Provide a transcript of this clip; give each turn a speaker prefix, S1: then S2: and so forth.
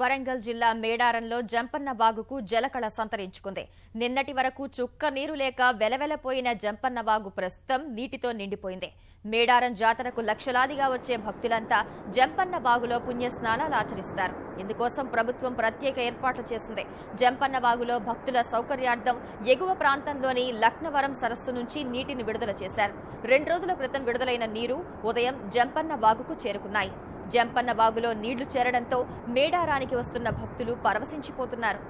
S1: వరంగల్ జిల్లా మేడారంలో జంపన్న వాగుకు జలకళ సంతరించుకుంది. నిన్నటి వరకు చుక్క నీరు లేక వెలవెలపోయిన జంపన్న వాగు ప్రస్తుతం నీటితో నిండిపోయింది. మేడారం జాతరకు లక్షలాదిగా వచ్చే భక్తులంతా జంపన్న వాగులో పుణ్యస్నానాలు ఆచరిస్తారు. ఇందుకోసం ప్రభుత్వం ప్రత్యేక ఏర్పాట్లు చేసింది. జంపన్న బాగులో భక్తుల సౌకర్యార్థం ఎగువ ప్రాంతంలోని లక్నవరం సరస్సు నుంచి నీటిని విడుదల చేశారు. రెండు రోజుల క్రితం విడుదలైన నీరు ఉదయం జంపన్న బాగుకు చేరుకున్నాయి. జంపన్న వాగులో నీళ్ళు చేరడంతో మేడారానికి వస్తున్న భక్తులు పరవశించిపోతున్నారు.